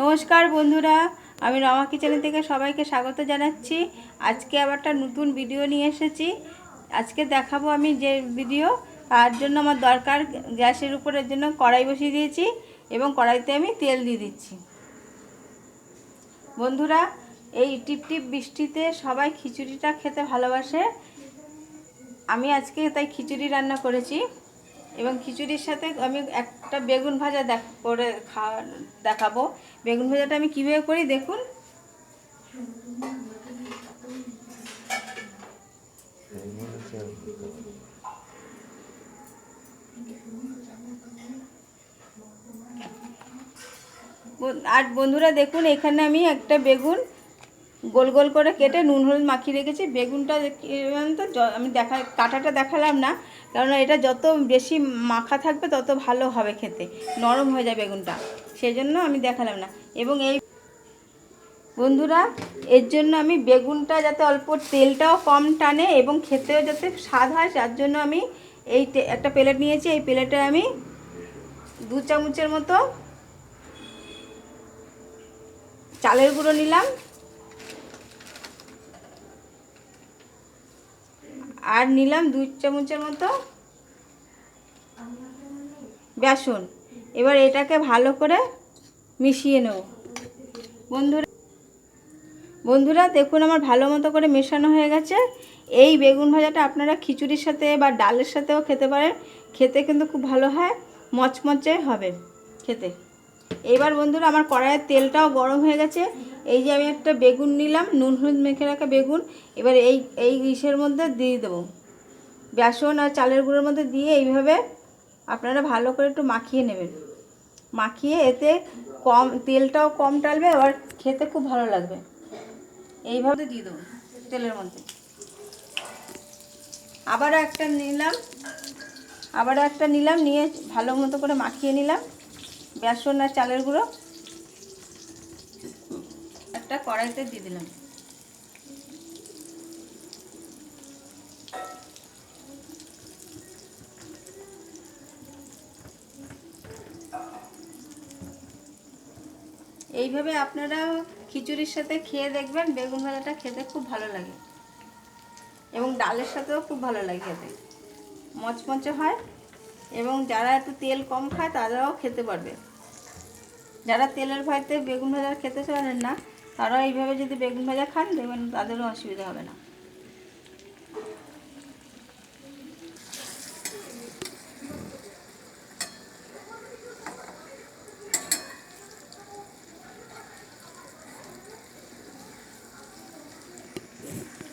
নমস্কার বন্ধুরা, আমি রমা কিচেনের থেকে সবাইকে স্বাগত জানাচ্ছি। আজকে আবার একটা নতুন ভিডিও নিয়ে এসেছি। আজকে দেখাবো আমি যে ভিডিও, তার জন্য আমার দরকার গ্যাসের উপরের জন্য কড়াই বসিয়ে দিয়েছি এবং কড়াইতে আমি তেল দিয়ে দিচ্ছি। বন্ধুরা, এই টিপ টিপ বৃষ্টিতে সবাই খিচুড়িটা খেতে ভালোবাসে। আমি আজকে তাই খিচুড়ি রান্না করেছি। এবং খিচুড়ির সাথে আমি একটা বেগুন ভাজা দেখ, করে খাওয়া দেখাবো। বেগুন ভাজাটা আমি কীভাবে করি দেখুন। আর বন্ধুরা দেখুন, এখানে আমি একটা বেগুন গোল গোল করে কেটে নুন, হলুদ মাখিয়ে রেখেছি। বেগুনটা তো আমি দেখা, কাটাটা দেখালাম না কারণ এটা যত বেশি মাখা থাকবে, তত ভালো হবে খেতে। নরম হয়ে যায় বেগুনটা। সেই জন্য আমি দেখালাম না। এবং এই বন্ধুরা, এর জন্য আমি বেগুনটা যাতে অল্প তেলটাও কম টানে এবং খেতেও যাতে স্বাদ হয়, তার জন্য আমি এই একটা প্লেট নিয়েছি। এই প্লেটে আমি দু চামচের মতো চালের গুঁড়ো নিলাম। আর নিলাম দুই চামচের মতো বেসন। এবার এটাকে ভালো করে মিশিয়ে নেব। বন্ধুরা বন্ধুরা, দেখুন আমার ভালো মতো করে মেশানো হয়ে গেছে। এই বেগুন ভাজাটা আপনারা খিচুড়ির সাথে বা ডালের সাথেও খেতে পারেন। খেতে কিন্তু খুব ভালো হয়, মচমচে হবে খেতে। এবার বন্ধুরা আমার কড়াইয়ের তেলটাও গরম হয়ে গেছে। এই যে আমি একটা বেগুন নিলাম, নুন হলুদ মেখে রাখা বেগুন। এবার এই এই ইসের মধ্যে দিয়ে দেবো। বেসন আর চালের গুঁড়োর মধ্যে দিয়ে এইভাবে আপনারা ভালো করে একটু মাখিয়ে নেবেন। মাখিয়ে এতে কম, তেলটাও কম টালবে, আবার খেতে খুব ভালো লাগবে। এইভাবে দিয়ে দেবো তেলের মধ্যে। আবারও একটা নিলাম, আবারও একটা নিলাম, নিয়ে ভালো মতো করে মাখিয়ে নিলাম। বেসন আর চালের গুঁড়ো। একটা কড়াইতে দিয়ে দিলাম। এইভাবে আপনারা খিচুড়ির সাথে খেয়ে দেখবেন বেগুন ভাজাটা খেতে খুব ভালো লাগে। এবং ডালের সাথেও খুব ভালো লাগে খেতে। মচমচে হয় এবং যারা একটু তেল কম খায় তারাও খেতে পারবে। যারা তেলের ভয়তে বেগুন ভাজা খেতে পারেন না তারা এইভাবে যদি বেগুন ভাজা খান, দেখবেন তাদেরও অসুবিধা হবে না।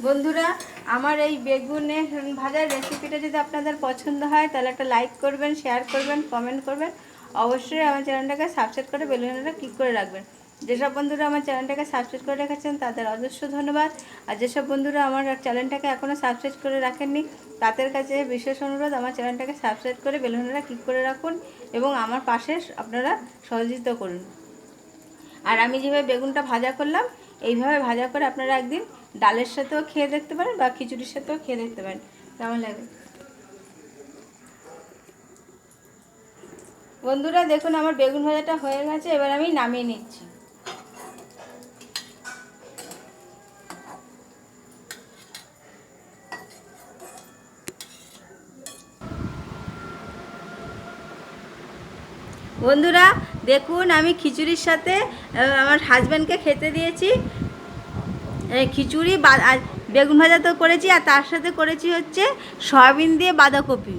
বন্ধুরা, আমার এই বেগুনে ভাজার রেসিপিটা যদি আপনাদের পছন্দ হয়, তাহলে একটা লাইক করবেন শেয়ার করবেন কমেন্ট করবেন। অবশ্যই আমার চ্যানেলটাকে সাবস্ক্রাইব করে বেলুনটা ক্লিক করে রাখবেন। যেসব বন্ধুরা আমার চ্যানেলটাকে সাবস্ক্রাইব করে রেখেছেন, তাদের অজস্র ধন্যবাদ। আর যেসব বন্ধুরা আমার চ্যানেলটাকে এখনও সাবস্ক্রাইব করে রাখেননি, তাদের কাছে বিশেষ অনুরোধ, আমার চ্যানেলটাকে সাবস্ক্রাইব করে বেলুনটা ক্লিক করে রাখুন এবং আমার পাশে আপনারা সহযোগিতা করুন। আর আমি যেভাবে বেগুনটা ভাজা করলাম, এইভাবে ভাজা করে আপনারা একদিন ডালের সাথেও খেয়ে দেখতে পারেন বা খিচুড়ির সাথেও খেয়ে দেখতে পারেন। কেমন লাগে? বন্ধুরা, দেখুন আমার বেগুন ভাজাটা হয়ে গেছে, এবার আমি নামিয়ে নিচ্ছি। বন্ধুরা, দেখুন আমি খিচুড়ির সাথে আমার হাজব্যান্ডকে খেতে দিয়েছি। খিচুড়ি বেগুন ভাজা তো করেছি, আর তার সাথে করেছি হচ্ছে সয়াবিন দিয়ে বাঁধাকপি।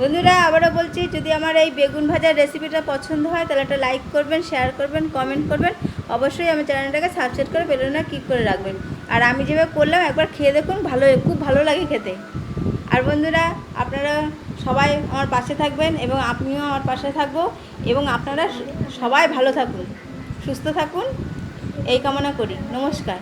বন্ধুরা, আবারও বলছি, যদি আমার এই বেগুন ভাজার রেসিপিটা পছন্দ হয়, তাহলে একটা লাইক করবেন শেয়ার করবেন কমেন্ট করবেন। অবশ্যই আমার চ্যানেলটাকে সাবস্ক্রাইব করে বেলুনটা ক্লিক করে রাখবেন। আর আমি যেভাবে করলাম, একবার খেয়ে দেখুন, ভালো, খুব ভালো লাগে খেতে। আর বন্ধুরা, আপনারা সবাই আমার পাশে থাকবেন এবং আপনিও আমার পাশে থাকব। এবং আপনারা সবাই ভালো থাকুন, সুস্থ থাকুন। এই কামনা করি। নমস্কার।